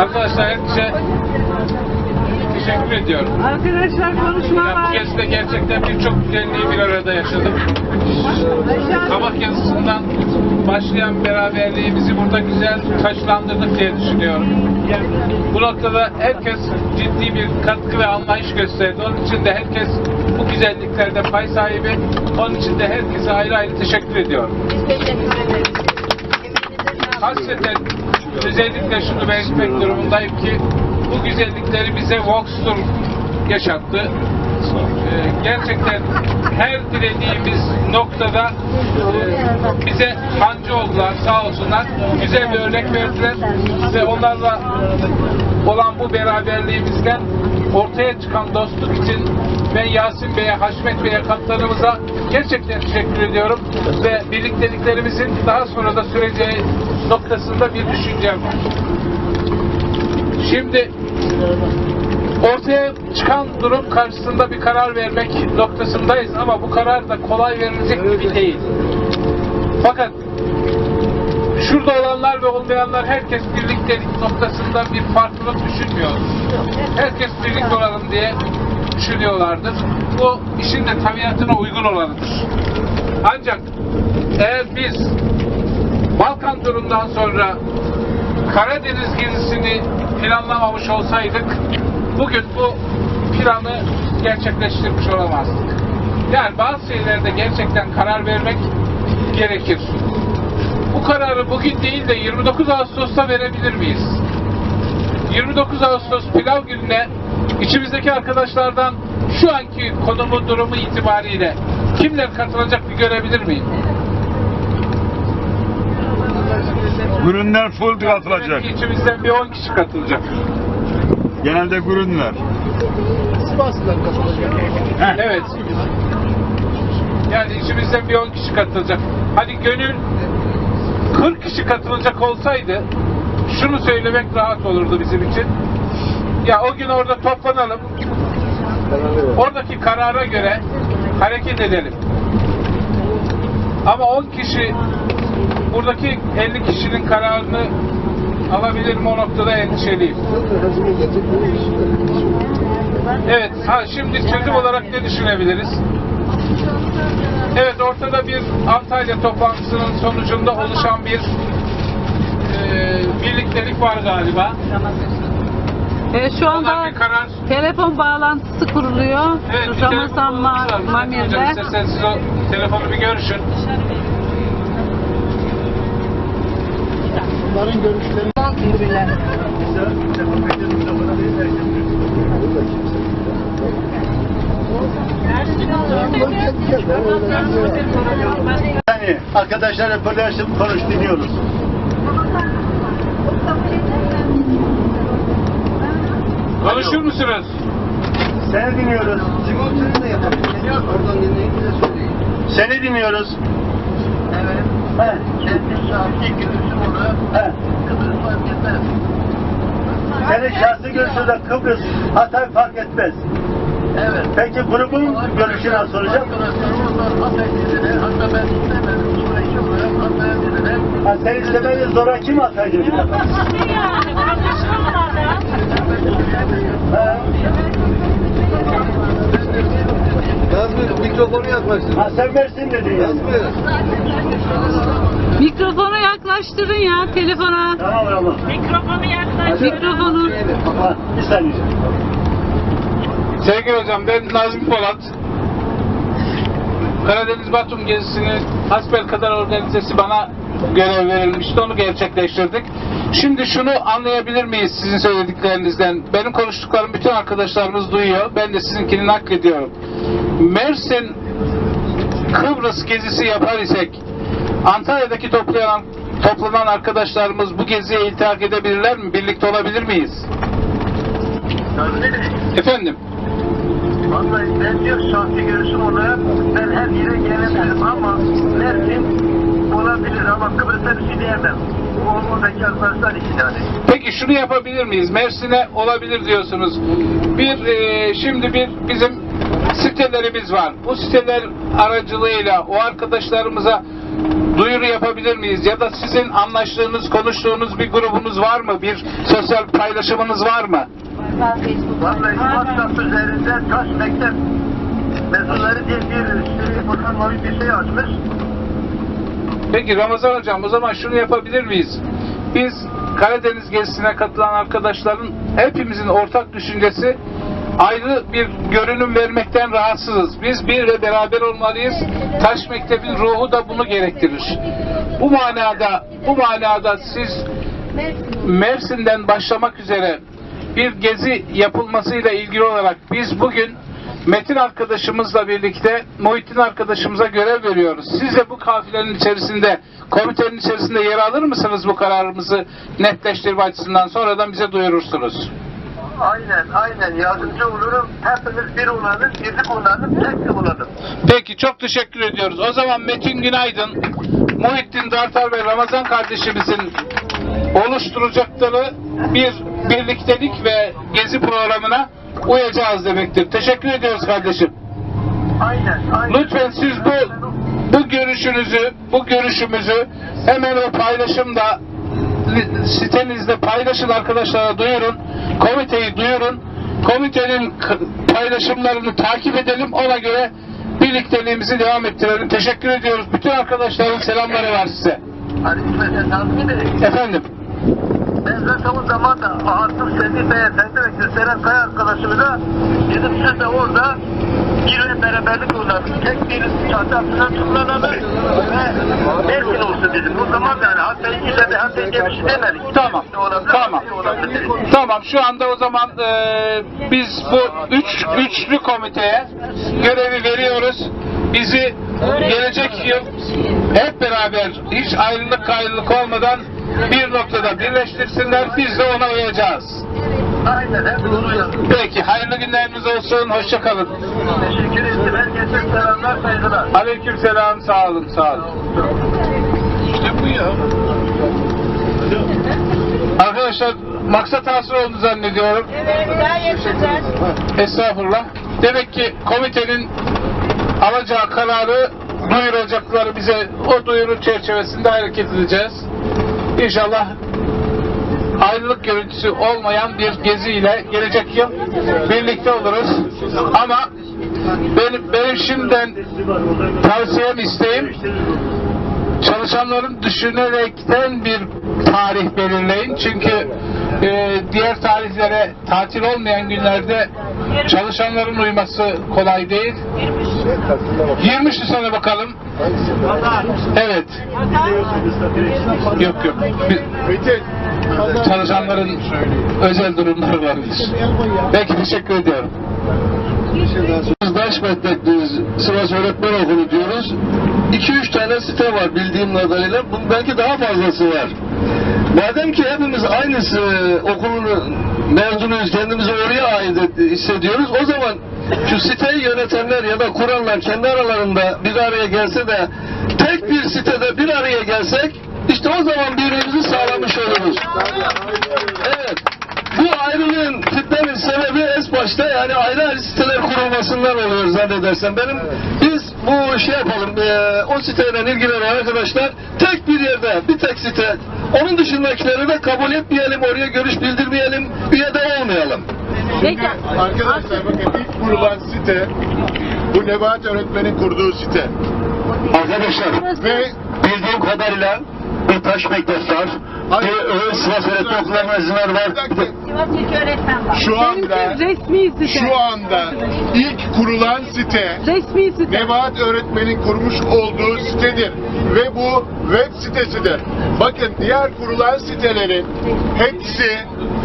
Arkadaşlar herkese teşekkür ediyorum. Arkadaşlar konuşma Ya bu var. gezide gerçekten birçok güzelliği bir arada yaşadım. Sabah yazısından başlayan beraberliğimizi burada güzel taşlandırdık diye düşünüyorum. Bu noktada herkes ciddi bir katkı ve anlayış gösterdi. Onun için de herkes bu güzelliklerde pay sahibi. Onun için de herkese ayrı ayrı teşekkür ediyorum. Biz teşekkür ederiz. Hasreten özellikle şunu belirtmek durumundayım ki bu güzellikleri bize Voxtur yaşattı. Ee, gerçekten her dilediğimiz noktada e, bize hancı oldular sağ olsunlar. Güzel bir örnek verdiler ve onlarla olan bu beraberliğimizden ortaya çıkan dostluk için ben Yasin Bey'e, Haşmet Bey'e, kaptanımıza gerçekten teşekkür ediyorum ve birlikteliklerimizin daha sonra da süreceği noktasında bir düşüncem var. Şimdi ortaya çıkan durum karşısında bir karar vermek noktasındayız ama bu karar da kolay verilecek gibi değil. Fakat şurada olanlar ve olmayanlar herkes birliktelik noktasında bir farklılık düşünmüyor. Herkes birlikte olalım diye düşünüyorlardır. Bu işin de tabiatına uygun olanıdır. Ancak eğer biz Balkan turundan sonra Karadeniz gezisini planlamamış olsaydık bugün bu planı gerçekleştirmiş olamazdık. Yani bazı şeylerde gerçekten karar vermek gerekir. Bu kararı bugün değil de 29 Ağustos'ta verebilir miyiz? 29 Ağustos pilav gününe içimizdeki arkadaşlardan şu anki konumu durumu itibariyle kimler katılacak bir görebilir miyim? Gürünler full katılacak. Belki içimizden bir 10 kişi katılacak. Genelde gürünler. Heh. Evet. Yani içimizden bir 10 kişi katılacak. Hani gönül 40 kişi katılacak olsaydı şunu söylemek rahat olurdu bizim için. Ya o gün orada toplanalım. Oradaki karara göre hareket edelim. Ama 10 kişi buradaki 50 kişinin kararını alabilir mi o noktada endişeliyim. Evet, ha şimdi çözüm olarak ne düşünebiliriz? Evet, ortada bir Antalya toplantısının sonucunda oluşan bir e, birliktelik var galiba. Evet, şu anda karar. telefon bağlantısı kuruluyor. Evet, Ramazan Mamir'de. Hocam isterseniz siz o telefonu bir görüşün. Yani arkadaşlarla paylaşıp konuş dinliyoruz. Konuşur musunuz? Seni dinliyoruz. Seni dinliyoruz. Evet. He. Kendi şahsi görüşüm olarak He. Kıbrıs fark etmez. Senin şahsi görüşünde Kıbrıs, Hatay fark etmez. Evet. Peki grubun görüşü nasıl olacak? Hatta ben istemedim. Süreçli olarak Hatay'a. Ha, sen istemedin sonra kim Hatay dedi? Yazmıyor, mikrofonu yaklaştır. Ha, sen versin dedin ya. Yazmıyor. Mikrofonu yaklaştırın ya telefona. Tamam Ramazan. Mikrofonu. Ha, bir saniye. Sevgili hocam ben Nazmi Polat. Karadeniz Batum gezisini hasbelkader organizesi bana görev verilmişti. Onu gerçekleştirdik. Şimdi şunu anlayabilir miyiz sizin söylediklerinizden? Benim konuştuklarım bütün arkadaşlarımız duyuyor. Ben de sizinkini naklediyorum. Mersin Kıbrıs gezisi yapar isek Antalya'daki toplanan toplanan arkadaşlarımız bu geziye iltihak edebilirler mi? Birlikte olabilir miyiz? Efendim? Vallahi ben diyor şahsi görüşüm olarak ben her yere gelebilirim ama Mersin olabilir ama Kıbrıs'a bir şey diyemem. Oradaki arkadaşlar için yani. Peki şunu yapabilir miyiz? Mersin'e olabilir diyorsunuz. Bir e, şimdi bir bizim sitelerimiz var. Bu siteler aracılığıyla o arkadaşlarımıza duyuru yapabilir miyiz? Ya da sizin anlaştığınız, konuştuğunuz bir grubunuz var mı? Bir sosyal paylaşımınız var mı? Vallahi WhatsApp üzerinde Taş Mektep Mezunları diye bir Burhan Mavi bir şey açmış. Peki Ramazan Hocam o zaman şunu yapabilir miyiz? Biz Karadeniz gezisine katılan arkadaşların hepimizin ortak düşüncesi ayrı bir görünüm vermekten rahatsızız. Biz bir ve beraber olmalıyız. Taş Mektebin ruhu da bunu gerektirir. Bu manada bu manada siz Mersin'den başlamak üzere bir gezi yapılmasıyla ilgili olarak biz bugün Metin arkadaşımızla birlikte Muhittin arkadaşımıza görev veriyoruz. Siz de bu kafilenin içerisinde, komitenin içerisinde yer alır mısınız bu kararımızı netleştirme açısından? Sonradan bize duyurursunuz. Aynen aynen yardımcı olurum. Hepimiz bir olalım, birlik olalım, tek olalım. Peki çok teşekkür ediyoruz. O zaman Metin Günaydın, Muhittin Dartar ve Ramazan kardeşimizin oluşturacakları bir birliktelik ve gezi programına uyacağız demektir. Teşekkür ediyoruz kardeşim. Aynen aynen. Lütfen siz bu bu görüşünüzü, bu görüşümüzü hemen o paylaşımda sitenizde paylaşın arkadaşlara duyurun. Komiteyi duyurun. Komitenin paylaşımlarını takip edelim. Ona göre birlikteliğimizi devam ettirelim. Teşekkür ediyoruz. Bütün arkadaşların selamları var size. Efendim. Ben zaten o zaman da Asım Semih Beyefendi ve Gülseren Kaya arkadaşımıza dedim siz de orada bir beraberlik olalım. Tek bir çatı altına toplanalım ve Mersin olsun dedim. O zaman yani Hatay ile de Hatay diye bir şey demedik. Tamam. Tamam. Tamam şu anda o zaman e, biz bu üç, üçlü komiteye görevi veriyoruz. Bizi gelecek yıl hep beraber hiç ayrılık gayrılık olmadan bir noktada birleştirsinler. Biz de ona uyacağız. Peki hayırlı günleriniz olsun. Hoşça kalın. Teşekkür ederim. Herkese selamlar, saygılar. Aleyküm selam. Sağ olun. Sağ olun. İşte bu ya. Arkadaşlar maksat hasıl oldu zannediyorum. Evet, gayet güzel. Estağfurullah. Demek ki komitenin alacağı kararı duyuracakları bize o duyuru çerçevesinde hareket edeceğiz. İnşallah ayrılık görüntüsü olmayan bir geziyle gelecek yıl birlikte oluruz. Ama benim, benim şimdiden tavsiyem isteğim çalışanların düşünerekten bir tarih belirleyin. Çünkü e, diğer tarihlere tatil olmayan günlerde çalışanların uyması kolay değil. 23 Nisan'a bakalım. Evet. Yok yok. Çalışanların özel durumları vardır. Peki teşekkür ediyorum. Biz Daş Meslekliyiz, Sivas Öğretmen Okulu diyoruz. 2-3 tane site var bildiğim kadarıyla. Bunun belki daha fazlası var. Madem ki hepimiz aynısı okulun mezunuyuz, kendimizi oraya ait hissediyoruz. O zaman şu siteyi yönetenler ya da kuranlar kendi aralarında bir araya gelse de tek bir sitede bir araya gelsek işte o zaman birbirimizi sağlamış oluruz. Evet. Bu ayrılığın fitnenin sebebi es başta yani ayrı ayrı siteler kurulmasından oluyor zannedersem. Benim biz bu şey yapalım eee, o siteyle ilgilenen arkadaşlar tek bir yerde bir tek site onun dışındakileri de kabul etmeyelim oraya görüş bildirmeyelim üye de olmayalım. Peki. Arkadaşlar bakın ilk kurulan site bu Nebahat öğretmenin kurduğu site. Arkadaşlar Ve bildiğim kadarıyla bir taş mektep var. Hayır. Bir öğün Sivas Öğretmen bir var. dakika, Sivas İlk Öğretmen var. şu anda resmi site. şu anda ilk kurulan site Resmi site. Nebahat öğretmenin kurmuş olduğu sitedir. Ve bu web sitesidir. Bakın diğer kurulan sitelerin hepsi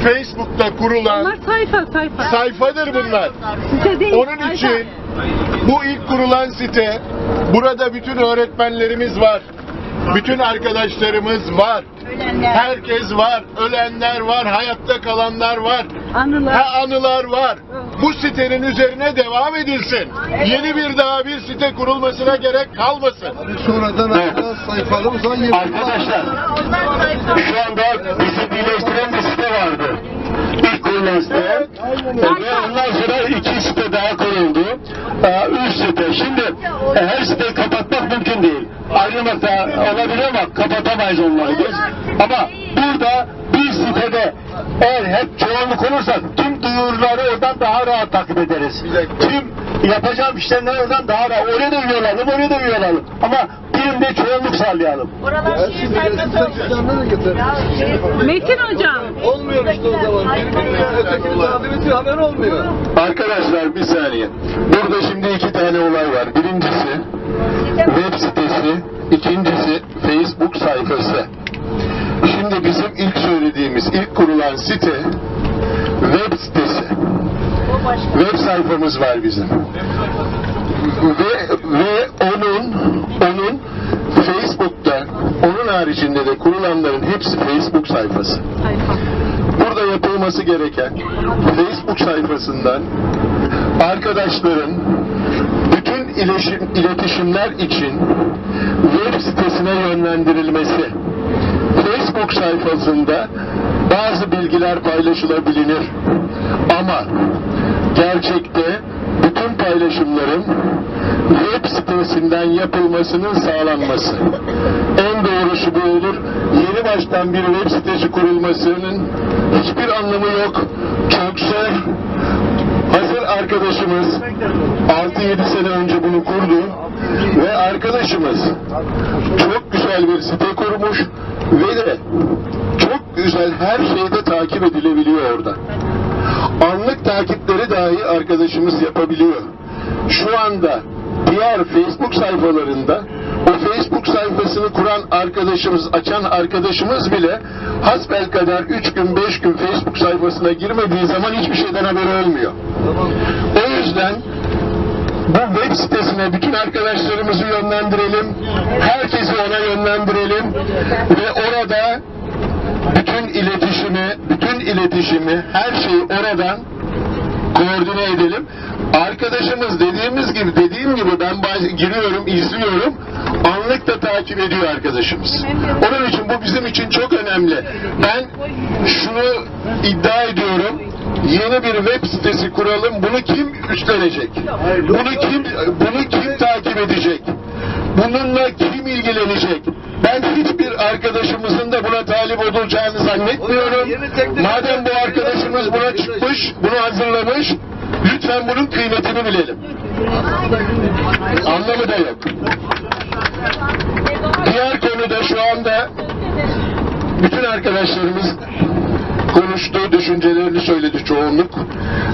Facebook'ta kurulan Bunlar sayfa sayfa. sayfadır bunlar. Site değil. Onun sayfa. için bu ilk kurulan site burada bütün öğretmenlerimiz var. Bütün arkadaşlarımız var. Ölenler. Herkes var. Ölenler var. Hayatta kalanlar var. Anılar. Ha, anılar var. Bu sitenin üzerine devam edilsin. Yeni bir daha bir site kurulmasına gerek kalmasın. Sonradan sayfalarımız hangi? Arkadaşlar şu anda bizi birleştiren bir site vardı. İlk kurulan site. Ve ondan sonra iki site daha kuruldu. Üç site. Şimdi e, her siteyi kapatmak mümkün değil. Ayrılmak da olabilir ama kapatamayız onları biz. Ama burada bir sitede eğer hep çoğunluk olursak tüm duyuruları oradan daha rahat takip ederiz. Tüm yapacağım işlemleri oradan daha rahat. Oraya da üye olalım, oraya da üye olalım. Ama birinde çoğunluk sağlayalım. Oralar şehir sayfası olsun. Metin hocam. Olmuyor işte o zaman. Birbirine ötekinin haber olmuyor. Arkadaşlar bir saniye. Burada şimdi iki tane olay var. Birincisi web sitesi, ikincisi Facebook sayfası. Şimdi bizim ilk söylediğimiz, ilk kurulan site web sitesi. Web sayfamız var bizim. Ve, ve onun onun Facebook'ta onun haricinde de kurulanların hepsi Facebook sayfası. Sayfa. Burada yapılması gereken Facebook sayfasından arkadaşların bütün iletişim, iletişimler için web sitesine yönlendirilmesi. Facebook sayfasında bazı bilgiler paylaşılabilir. Ama gerçekte bütün paylaşımların web sitesinden yapılmasının sağlanması. En doğrusu bu olur. Yeni baştan bir web sitesi kurulmasının hiçbir anlamı yok. Çok. Hazır arkadaşımız 6-7 sene önce bunu kurdu ve arkadaşımız çok güzel bir site kurmuş ve de çok güzel her şeyde takip edilebiliyor orada. Anlık takipleri dahi arkadaşımız yapabiliyor. Şu anda diğer Facebook sayfalarında o Facebook sayfasını kuran arkadaşımız, açan arkadaşımız bile hasbelkader 3 gün 5 gün Facebook sayfasına girmediği zaman hiçbir şeyden haberi olmuyor. O yüzden bu web sitesine bütün arkadaşlarımızı yönlendirelim. Herkesi ona yönlendirelim. Ve orada bütün iletişimi, bütün iletişimi, her şeyi oradan koordine edelim. Arkadaşımız dediğimiz gibi, dediğim gibi ben giriyorum, izliyorum. Anlık da takip ediyor arkadaşımız. Onun için bu bizim için çok önemli. Ben şunu iddia ediyorum. Yeni bir web sitesi kuralım. Bunu kim üstlenecek? Bunu kim bunu kim takip edecek? Bununla kim ilgilenecek? Ben hiçbir arkadaşımızın da buna talip olacağını zannetmiyorum. Madem bu arkadaşımız buna çıkmış, bunu hazırlamış, lütfen bunun kıymetini bilelim. Anlamı da yok. Diğer konuda şu anda bütün arkadaşlarımız konuştu, düşüncelerini söyledi çoğunluk.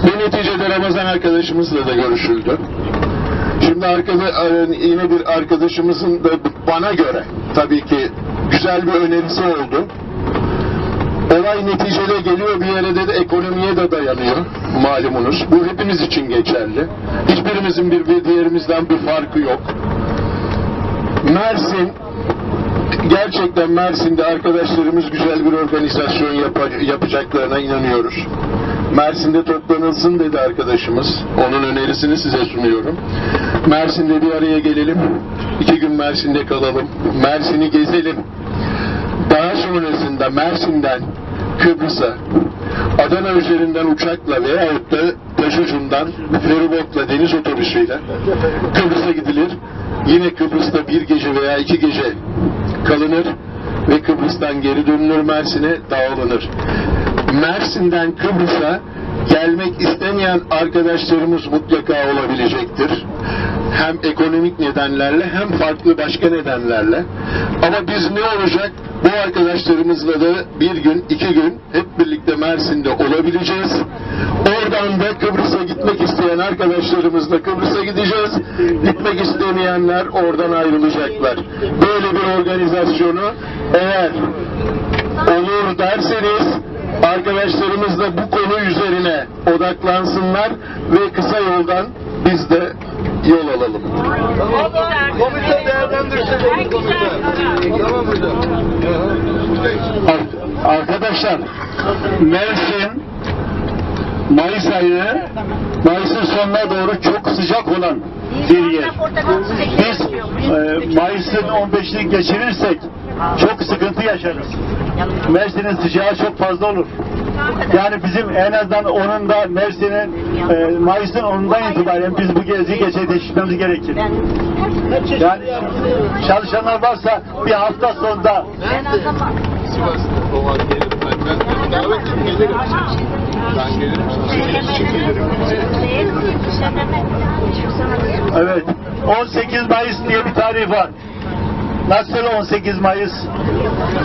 Ve neticede Ramazan arkadaşımızla da görüşüldü. Şimdi arkada, yine bir arkadaşımızın da bana göre tabii ki güzel bir önerisi oldu. Olay neticede geliyor bir yere de, de ekonomiye de dayanıyor malumunuz. Bu hepimiz için geçerli. Hiçbirimizin bir, diğerimizden bir farkı yok. Mersin gerçekten Mersin'de arkadaşlarımız güzel bir organizasyon yapa- yapacaklarına inanıyoruz. Mersin'de toplanılsın dedi arkadaşımız. Onun önerisini size sunuyorum. Mersin'de bir araya gelelim. İki gün Mersin'de kalalım. Mersin'i gezelim. Daha sonrasında Mersin'den Kıbrıs'a, Adana üzerinden uçakla veyahut da taşucundan feribotla, deniz otobüsüyle Kıbrıs'a gidilir. Yine Kıbrıs'ta bir gece veya iki gece kalınır ve Kıbrıs'tan geri dönülür Mersin'e dağılınır. Mersin'den Kıbrıs'a gelmek istemeyen arkadaşlarımız mutlaka olabilecektir. Hem ekonomik nedenlerle hem farklı başka nedenlerle. Ama biz ne olacak? Bu arkadaşlarımızla da bir gün, iki gün hep birlikte Mersin'de olabileceğiz. Oradan da Kıbrıs'a gitmek isteyen arkadaşlarımızla Kıbrıs'a gideceğiz. Gitmek istemeyenler oradan ayrılacaklar. Böyle bir organizasyonu eğer olur derseniz arkadaşlarımız da bu konu üzerine odaklansınlar ve kısa yoldan biz de yol alalım. Komite değerlendirsin. Tamam hocam. Ar- Arkadaşlar Mersin Mayıs ayı, Mayıs'ın sonuna doğru çok sıcak olan bir yer. Biz e, Mayıs'ın 15'ini geçirirsek çok sıkıntı yaşarız. Mersin'in sıcağı çok fazla olur. Yani bizim en azından onun da Mersin'in e, Mayıs'ın 10'undan itibaren biz bu geziyi gerçekleştirmemiz gerekir. Yani çalışanlar varsa bir hafta sonunda. Evet. 18 Mayıs diye bir tarih var. Nasıl 18 Mayıs?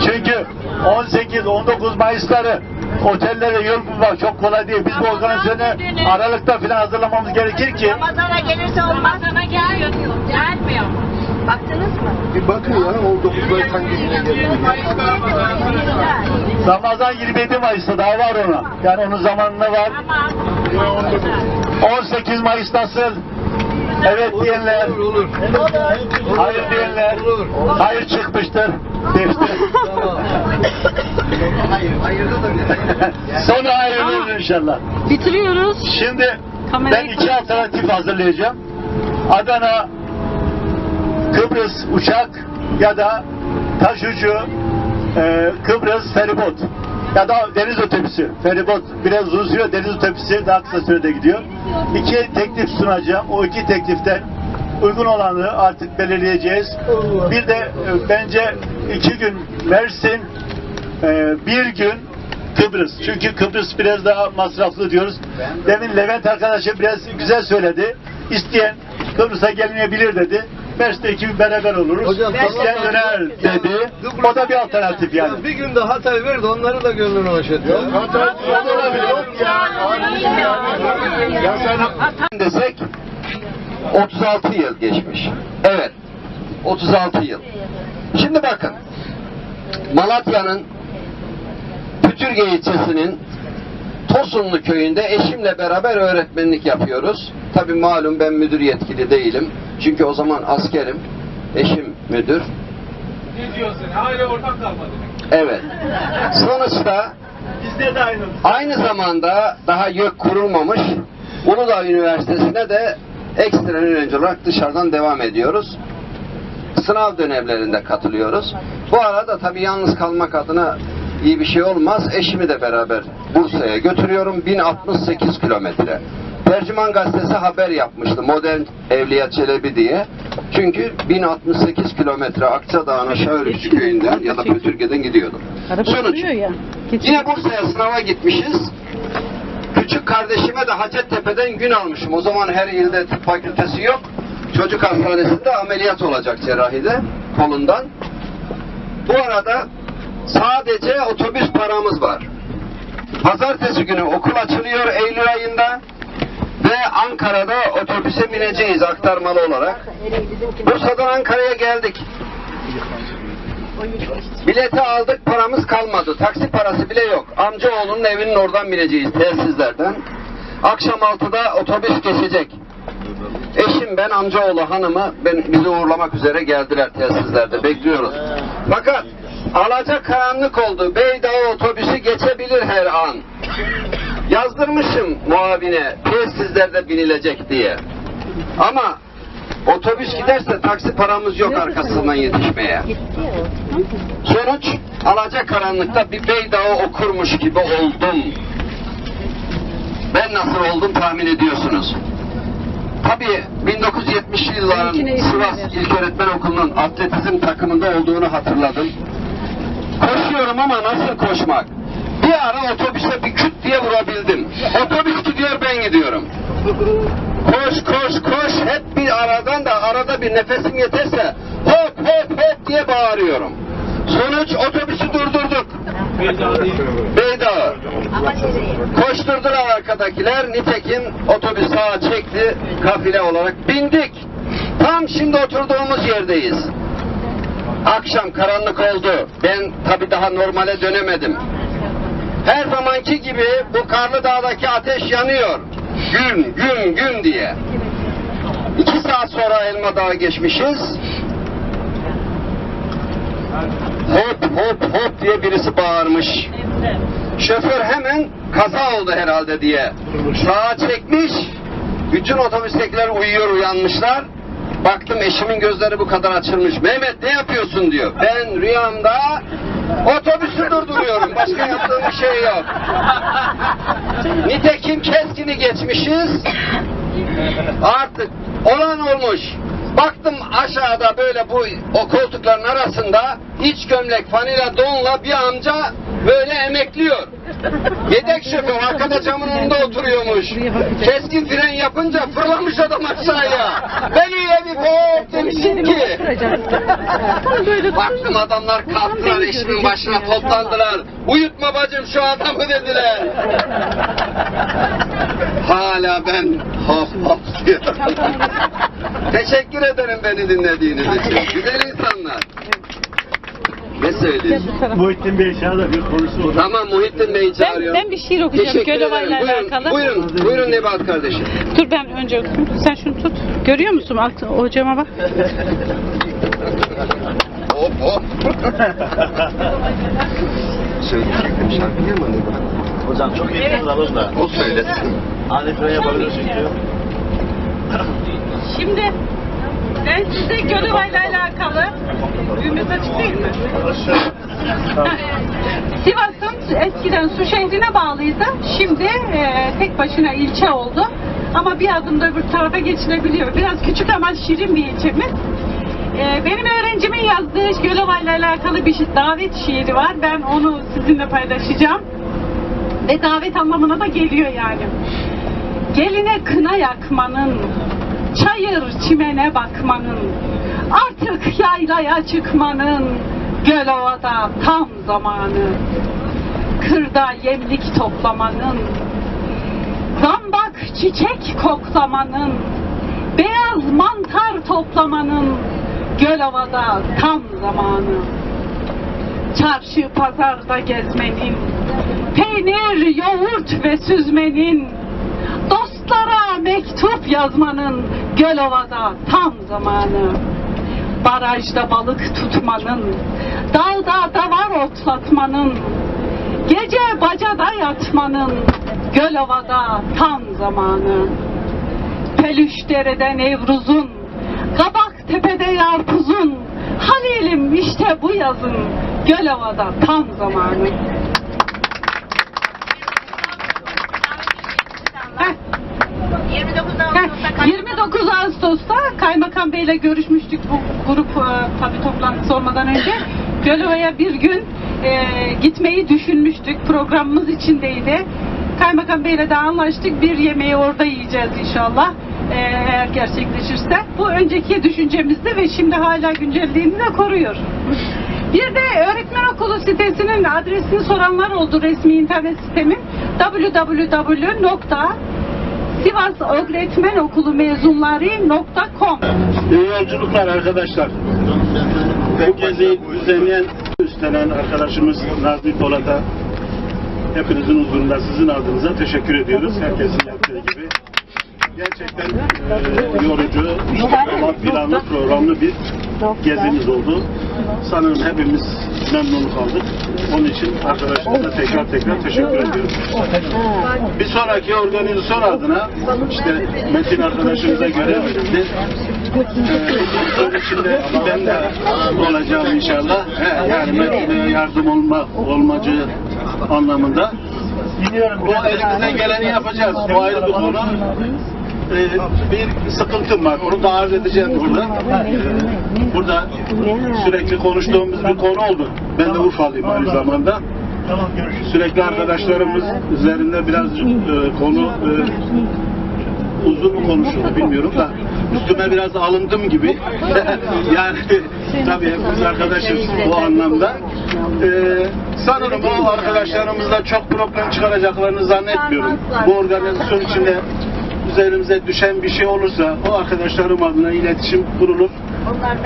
Çünkü 18-19 Mayısları otellere yol bulmak çok kolay değil. Biz bu organizasyonu Aralık'ta falan hazırlamamız gerekir ki Ramazana gelirse olmaz. Ramazana geliyor. Gelmiyor. Baktınız mı? Bir bakın ya o 9 Mayıs hangi güne geliyor. Ramazan 27 Mayıs'ta daha var ona. Yani onun zamanında var. 18 Mayıs nasıl? Evet diyenler, Olur olur. hayır diyenler, hayır çıkmıştır. Demiştir. Hayır, bir. Sonra ayrılır inşallah. Bitiriyoruz. Şimdi Kamerayı ben iki alternatif hazırlayacağım. Adana, Kıbrıs uçak ya da taş ucu e, Kıbrıs feribot ya da deniz otobüsü. Feribot biraz uzun sürüyor, deniz otobüsü daha kısa sürede gidiyor. İki teklif sunacağım. O iki tekliften uygun olanı artık belirleyeceğiz. Bir de e, bence iki gün Mersin, e, bir gün Kıbrıs. Çünkü Kıbrıs biraz daha masraflı diyoruz. Demin Levent arkadaşım biraz güzel söyledi. İsteyen Kıbrıs'a gelinebilir dedi. Mersin'de gün beraber oluruz. Hocam, döner dedi. O da bir alternatif yani. Bir gün de Hatay ver de onları da gönlünü hoş et. ya. Yok ya. Ya sen desek 36 yıl geçmiş. Evet. 36 yıl. Şimdi bakın. Malatya'nın Pütürge ilçesinin Tosunlu köyünde eşimle beraber öğretmenlik yapıyoruz. Tabi malum ben müdür yetkili değilim. Çünkü o zaman askerim. Eşim müdür. Ne diyorsun? Hala ortak kalmadı. Evet. Sonuçta Bizde de aynı. Aynı zamanda daha YÖK kurulmamış Uludağ Üniversitesi'ne de ekstra öğrenci olarak dışarıdan devam ediyoruz. Sınav dönemlerinde katılıyoruz. Bu arada tabii yalnız kalmak adına iyi bir şey olmaz. Eşimi de beraber Bursa'ya götürüyorum. 1068 kilometre. Tercüman gazetesi haber yapmıştı. Modern Evliya Çelebi diye. Çünkü 1068 kilometre Akçadağ'ın aşağı Örükçü köyünden ya da Pütürge'den gidiyordum. Sonuç. Yine Bursa'ya sınava gitmişiz. Küçük kardeşime de Hacettepe'den gün almışım. O zaman her ilde tıp fakültesi yok. Çocuk hastanesinde ameliyat olacak cerrahide kolundan. Bu arada sadece otobüs paramız var. Pazartesi günü okul açılıyor Eylül ayında ve Ankara'da otobüse bineceğiz aktarmalı olarak. Bursa'dan Ankara'ya geldik. Bileti aldık paramız kalmadı. Taksi parası bile yok. Amcaoğlunun evinin oradan bineceğiz telsizlerden. Akşam 6'da otobüs geçecek. Eşim ben amcaoğlu hanımı ben, bizi uğurlamak üzere geldiler telsizlerde bekliyoruz. Fakat alacak karanlık oldu. Beydağ otobüsü geçebilir her an. Yazdırmışım muavine telsizlerde binilecek diye. Ama otobüs giderse taksi paramız yok arkasından yetişmeye. Sonuç alacak karanlıkta bir Beydağı okurmuş gibi oldum. Ben nasıl oldum tahmin ediyorsunuz. Tabii 1970'li yılların Sivas İlköğretmen Okulu'nun atletizm takımında olduğunu hatırladım. Koşuyorum ama nasıl koşmak? Bir ara otobüse bir küt diye vurabildim. Otobüs gidiyor ben gidiyorum. Koş koş koş hep bir aradan da arada bir nefesim yeterse hop hop hop diye bağırıyorum. Sonuç otobüsü durdurduk. Beydağı. Koşturdular arkadakiler. Nitekim otobüs sağa çekti. Kafile olarak bindik. Tam şimdi oturduğumuz yerdeyiz. Akşam karanlık oldu. Ben tabi daha normale dönemedim. Her zamanki gibi bu karlı dağdaki ateş yanıyor. Gün, gün, gün diye. İki saat sonra Elma Dağı geçmişiz. hop hop hop diye birisi bağırmış. Şoför hemen kaza oldu herhalde diye sağa çekmiş. Bütün otobüstekiler uyuyor uyanmışlar. Baktım eşimin gözleri bu kadar açılmış. Mehmet ne yapıyorsun diyor. Ben rüyamda otobüsü durduruyorum. Başka yaptığım bir şey yok. Nitekim keskini geçmişiz. Artık olan olmuş. Baktım aşağıda böyle bu o koltukların arasında iç gömlek fanila donla bir amca böyle emekliyor. Yedek şoför arkada camın önünde oturuyormuş. Keskin fren yapınca fırlamış adam aşağıya. Ben öyle bir hop demişim ki. Baktım adamlar kalktılar eşimin başına toplandılar. Uyutma bacım şu adamı dediler. Hala ben hop hop diyorum. Teşekkür ederim beni dinlediğiniz için. Güzel insanlar. Ne söylüyorsun? Muhittin Bey çağırdı bir konuşsun. Tamam Muhittin Bey'i Ben, çağırıyorum. ben bir şiir okuyacağım Teşekkür Gölova'yla ederim. Buyurun, alakalı. buyurun, buyurun Nebahat kardeşim. Dur ben önce okuyayım. Sen şunu tut. Görüyor musun? Alt, hocama bak. Hop hop. Söyleyecektim şarkıyı ama Nebahat. Hocam çok iyi kullanır da. O söylesin. Ani fren yapabilir çünkü. Şimdi ben size Gölova'yla alakalı düğümüz açık değil mi? Sivas'ın eskiden su şehrine bağlıydı. Şimdi e, tek başına ilçe oldu. Ama bir adımda öbür tarafa geçilebiliyor. Biraz küçük ama şirin bir ilçemiz. E, benim öğrencimin yazdığı Gölova'yla alakalı bir şi- davet şiiri var. Ben onu sizinle paylaşacağım. Ve davet anlamına da geliyor yani. Geline kına yakmanın, çayır çimene bakmanın, artık yaylaya çıkmanın, göl ovada tam zamanı. Kırda yemlik toplamanın, zambak çiçek koklamanın, beyaz mantar toplamanın, göl ovada tam zamanı. Çarşı pazarda gezmenin, peynir, yoğurt ve süzmenin, dostlara mektup yazmanın Gölova'da tam zamanı. Barajda balık tutmanın, dağda davar otlatmanın, gece bacada yatmanın Gölova'da tam zamanı. Pelüş derede Nevruz'un, Kabak tepede Yarpuz'un, Halil'im işte bu yazın Gölova'da tam zamanı. Heh. 29 Heh, Ağustos'ta 29 Ağustos'ta Kaymakam Bey'le görüşmüştük bu grup e, tabii toplantısı olmadan önce. Gölova'ya bir gün e, gitmeyi düşünmüştük. Programımız içindeydi. Kaymakam Bey'le de anlaştık. Bir yemeği orada yiyeceğiz inşallah. e, eğer gerçekleşirse. Bu önceki düşüncemizdi ve şimdi hala güncelliğini de koruyor. Bir de öğretmen okulu sitesinin adresini soranlar oldu resmi internet sitemin www. Sivas Öğretmen Okulu mezunları.com İyi yolculuklar arkadaşlar. Bu geziyi düzenleyen, üstlenen arkadaşımız Nazlı Polat'a hepinizin huzurunda sizin adınıza teşekkür ediyoruz. Herkesin yaptığı gibi. Gerçekten e, yorucu, ama planlı, programlı bir gezimiz oldu. Sanırım hepimiz memnun kaldık. Onun için arkadaşlarıma tekrar tekrar teşekkür ediyorum. Bir sonraki organizasyon adına işte Metin arkadaşımıza verildi. Ee, içinde ben de olacağım inşallah. Yani Metin'e yardım olma, olmacı anlamında. O elimizden geleni yapacağız. Bu ayrı bir konu. Ee, bir sıkıntım var. Onu da arz edeceğim burada. Burada sürekli konuştuğumuz bir konu oldu. Ben de Urfalıyım aynı zamanda. Sürekli arkadaşlarımız üzerinde biraz e, konu e, uzun mu konuşuldu bilmiyorum da üstüme biraz alındım gibi. yani tabii hepimiz arkadaşız bu anlamda. Ee, sanırım o arkadaşlarımızla çok problem çıkaracaklarını zannetmiyorum. Bu organizasyon içinde üzerimize düşen bir şey olursa o arkadaşlarım adına iletişim kurulur. Onlar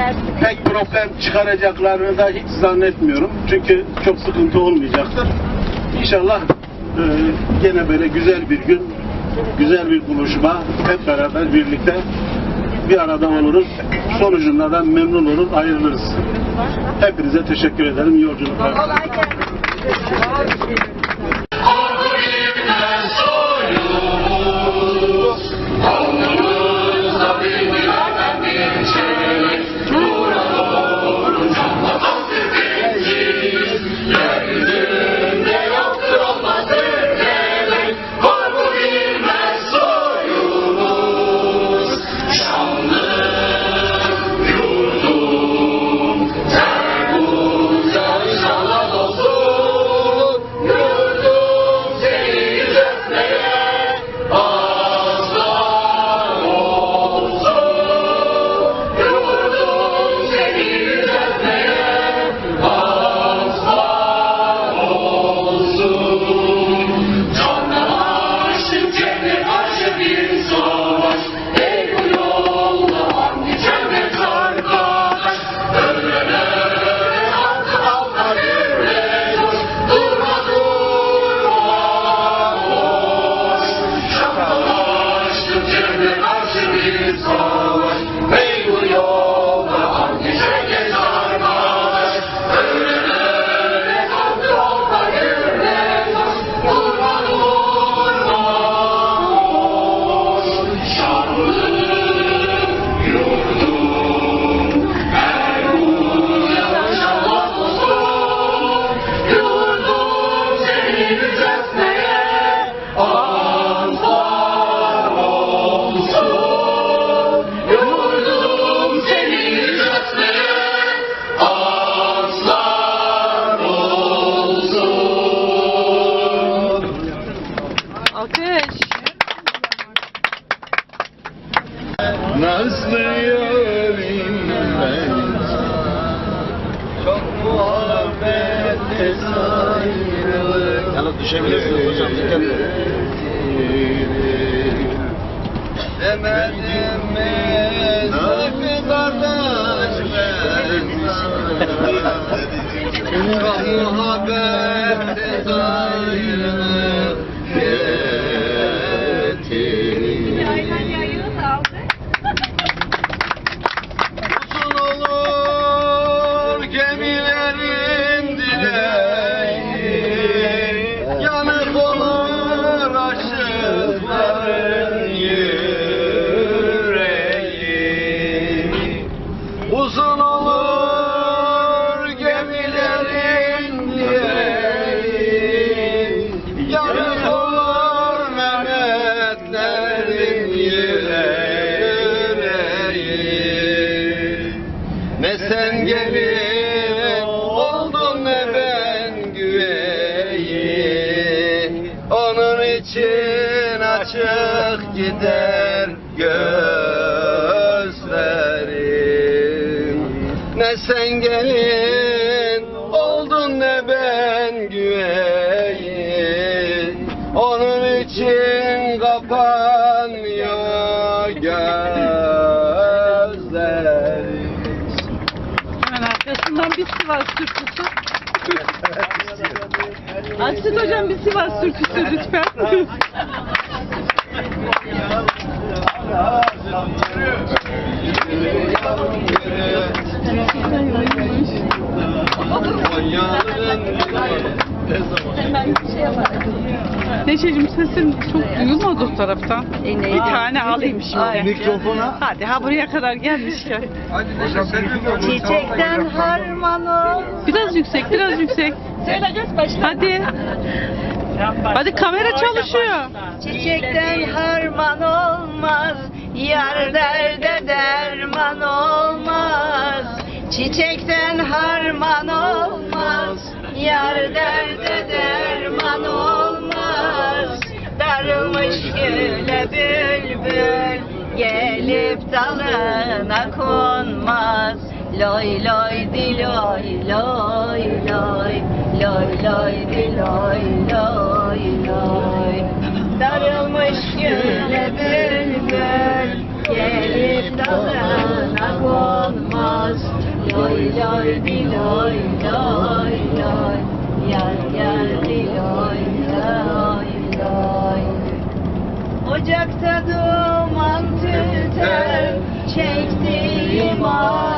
Pek problem çıkaracaklarını da hiç zannetmiyorum. Çünkü çok sıkıntı olmayacaktır. İnşallah e, gene böyle güzel bir gün, güzel bir buluşma hep beraber birlikte bir arada oluruz. Sonucunda da memnun olur, ayrılırız. Hepinize teşekkür ederim. Yolculuklar. Kapanmıyor gözlerim Hemen arkasından bir Sivas türküsü. Açtın hocam bir Sivas türküsü lütfen. Neşeciğim sesin çok duyulmadı o taraftan. bir tane alayım şimdi. Mikrofona. Hadi ha buraya kadar gelmişken. Çiçekten harman ol. Biraz yüksek, biraz yüksek. Söyleyeceğiz başla. Hadi. Hadi kamera çalışıyor. Çiçekten harman olmaz. Yar derde derman olmaz. Çiçekten harman olmaz. Yar derde derman olmaz. Darılmış güle bülbül gelip dalına konmaz. Loy loy di loy loy loy loy loy di loy loy Darılmış güle bülbül gelip dalına konmaz Loy loy di loy loy loy Yar yar di loy loy loy Ocakta duman tüter çektiğim ağ